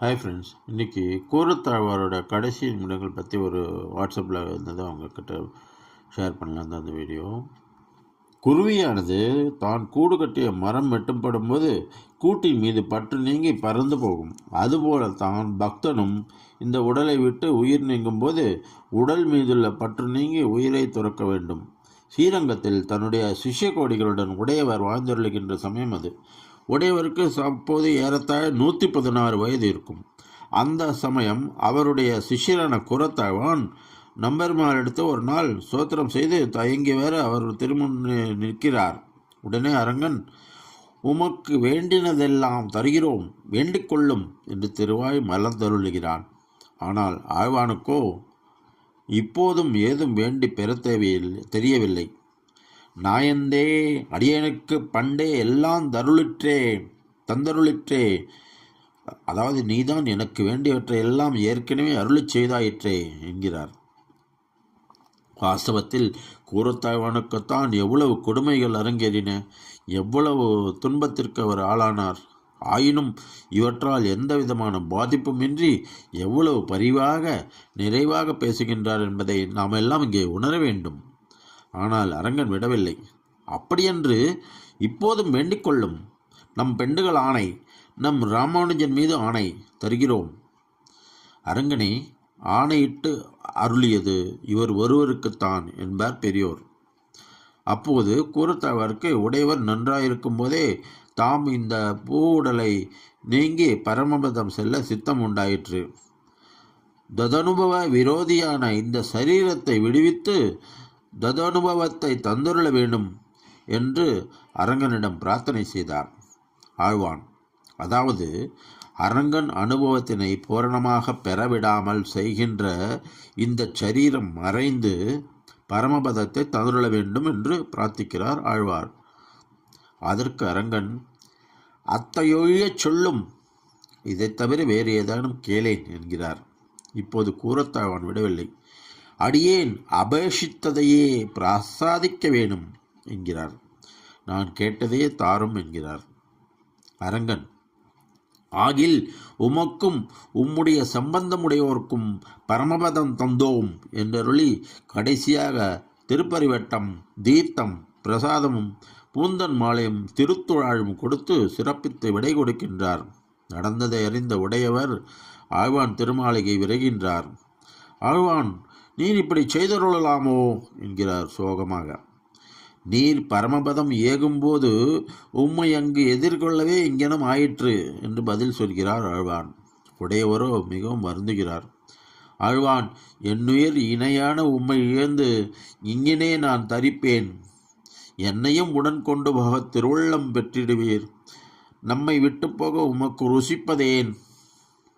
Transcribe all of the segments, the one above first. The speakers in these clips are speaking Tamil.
ஹாய் ஃப்ரெண்ட்ஸ் இன்றைக்கி கூரத்தாழ்வாரோட கடைசி நிமிடங்கள் பற்றி ஒரு வாட்ஸ்அப்பில் இருந்ததை அவங்கக்கிட்ட ஷேர் பண்ணலாம் தான் அந்த வீடியோ குருவியானது தான் கூடு கட்டிய மரம் வெட்டப்படும் போது கூட்டின் மீது பற்று நீங்கி பறந்து போகும். அதுபோல தான் பக்தனும் இந்த உடலை விட்டு உயிர் நீங்கும் போது உடல் மீதுள்ள பற்று நீங்கி உயிரை துறக்க வேண்டும். ஸ்ரீரங்கத்தில் தன்னுடைய சிஷ்ய கோடிகளுடன் உடையவர் வாழ்ந்தருளுகின்ற சமயம் அது. உடையவருக்கு அப்போது ஏறத்தாழ நூற்றி பதினாறு வயது இருக்கும். அந்த சமயம் அவருடைய சிஷ்யரான குரத்தாழ்வான் நம்பர்மார் எடுத்து ஒரு நாள் சோத்திரம் செய்து தயங்கி வேற அவர் திருமுன் நிற்கிறார். உடனே அரங்கன் உமக்கு வேண்டினதெல்லாம் தருகிறோம். வேண்டிக்கொள்ளும் என்று திருவாய் மலர்ந்தருளுகிறான். ஆனால் ஆழ்வானுக்கோ இப்போதும் ஏதும் வேண்டி பெற தேவையில்லை தெரியவில்லை. நாயந்தே அடியனுக்கு பண்டே எல்லாம் தருளிற்றே தந்தருளிற்றே. அதாவது நீதான் எனக்கு வேண்டியவற்றை எல்லாம் ஏற்கனவே அருளி செய்தாயிற்றே என்கிறார். வாஸ்தவத்தில் கூரத்தாழ்வானுக்குத்தான் எவ்வளவு கொடுமைகள் அரங்கேறின எவ்வளவு துன்பத்திற்கு அவர் ஆளானார். ஆயினும் இவற்றால் எந்த விதமான பாதிப்புமின்றி எவ்வளவு பரிவாக நிறைவாக பேசுகின்றார் என்பதை நாம் எல்லாம் இங்கே உணர வேண்டும். ஆனால் அரங்கன் விடவில்லை. அப்படியென்று இப்போதும் வேண்டிக்கொள்ளும் நம் பெண்டுகள் ஆணை நம் ராமானுஜன் மீது ஆணை தருகிறோம். அரங்கனே ஆணையிட்டு அருளியது இவர் ஒருவருக்குத்தான் என்பார் பெரியோர். அப்போது கூறத்தவருக்கு உடையவர் நன்றாயிருக்கும் போதே தாம் இந்த பூவுடலை நீங்கி பரமபதம் செல்ல சித்தம் உண்டாயிற்று. ததனுபவ விரோதியான இந்த சரீரத்தை விடுவித்து ததனுபவத்தை தந்துருள வேண்டும் என்று அரங்கனிடம் பிரார்த்தனை செய்தார். ஆழ்வான் அதாவது அரங்கன் அனுபவத்தினை பூரணமாக பெறவிடாமல் செய்கின்ற இந்த சரீரம் மறைந்து பரமபதத்தை தந்துருள வேண்டும் என்று பிரார்த்திக்கிறார் ஆழ்வார். அதற்கு அரங்கன் அத்தையொழிய சொல்லும். இதைத் தவிர வேறு ஏதேனும் கேளேன் என்கிறார். இப்போது கூறத்தாழ்வான் விடவில்லை. அடியேன் அபேஷித்ததையே பிரசாதிக்க வேணும் என்கிறார். நான் கேட்டதையே தாரும் என்கிறார். அரங்கன் ஆகில் உமக்கும் உம்முடைய சம்பந்தமுடையோர்க்கும் பரமபதம் தந்தோம் என்றருளி கடைசியாக திருப்பரிவட்டம் தீர்த்தம் பிரசாதமும் பூந்தன் மாலையும் திருத்துழாழும் கொடுத்து சிறப்பித்து விடை கொடுக்கின்றார். நடந்ததை அறிந்த உடையவர் ஆழ்வான் திருமாளிகை விரைகின்றார். ஆழ்வான் நீர் இப்படி செய்தருளலாமோ? என்கிறார் சோகமாக. நீர் பரமபதம் ஏகும்போது உம்மை அங்கு எதிர்கொள்ளவே இங்கனம் ஆயிற்று என்று பதில் சொல்கிறார் ஆழ்வான். உடையவரோ மிகவும் வருந்துகிறார். ஆழ்வான் என்னுயிர் இணையான உம்மை இழந்து இங்கினே நான் தரிப்பேன். என்னையும் உடன் கொண்டு போக திருவுள்ளம் பெற்றிடுவீர். நம்மை விட்டு போக உமக்கு ருசிப்பதேன்?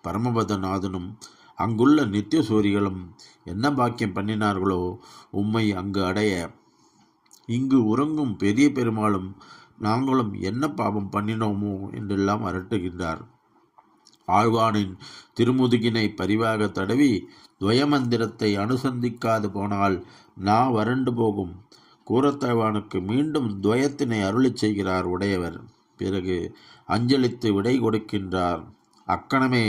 பரமபதநாதனும் அங்குள்ள நித்திய சூரிகளும் என்ன பாக்கியம் பண்ணினார்களோ உம்மை அங்கு அடைய. இங்கு உறங்கும் பெரிய பெருமாளும் நாங்களும் என்ன பாவம் பண்ணினோமோ என்றெல்லாம் அரட்டுகின்றார். ஆழ்வானின் திருமுதுகினை பரிவாக தடவி துவயமந்திரத்தை அனுசந்திக்காது போனால் நா வறண்டு போகும். கூரத்தாழ்வானுக்கு மீண்டும் துவயத்தினை அருளிச் செய்கிறார் உடையவர். பிறகு அஞ்சலித்து விடை கொடுக்கின்றார். அக்கணமே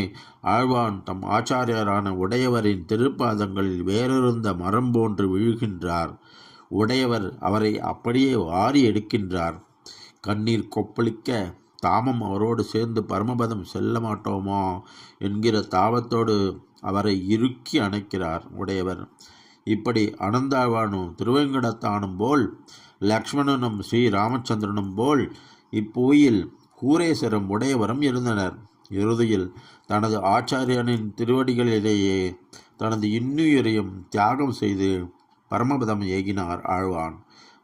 ஆழ்வான் தம் ஆச்சாரியரான உடையவரின் திருப்பாதங்களில் வேறொருந்த மரம் போன்று விழுகின்றார். உடையவர் அவரை அப்படியே வாரி எடுக்கின்றார். கண்ணீர் கொப்பளிக்க தாமம் அவரோடு சேர்ந்து பரமபதம் செல்ல மாட்டோமா என்கிற தாபத்தோடு அவரை இறுக்கி அணைக்கிறார் உடையவர். இப்படி அனந்தாழ்வானும் திருவேங்கடத்தானும் போல் லக்ஷ்மணனும் ஸ்ரீ ராமச்சந்திரனும் போல் இப்பூயில் கூரேஸ்வரம் உடையவரும் இருந்தனர். இறுதியில் தனது ஆச்சாரியனின் திருவடிகளிலேயே தனது இன்னுயிரையும் தியாகம் செய்து பரமபதம் ஏகினார் ஆழ்வான்.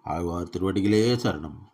ஆழ்வார் திருவடிகளே சரணம்.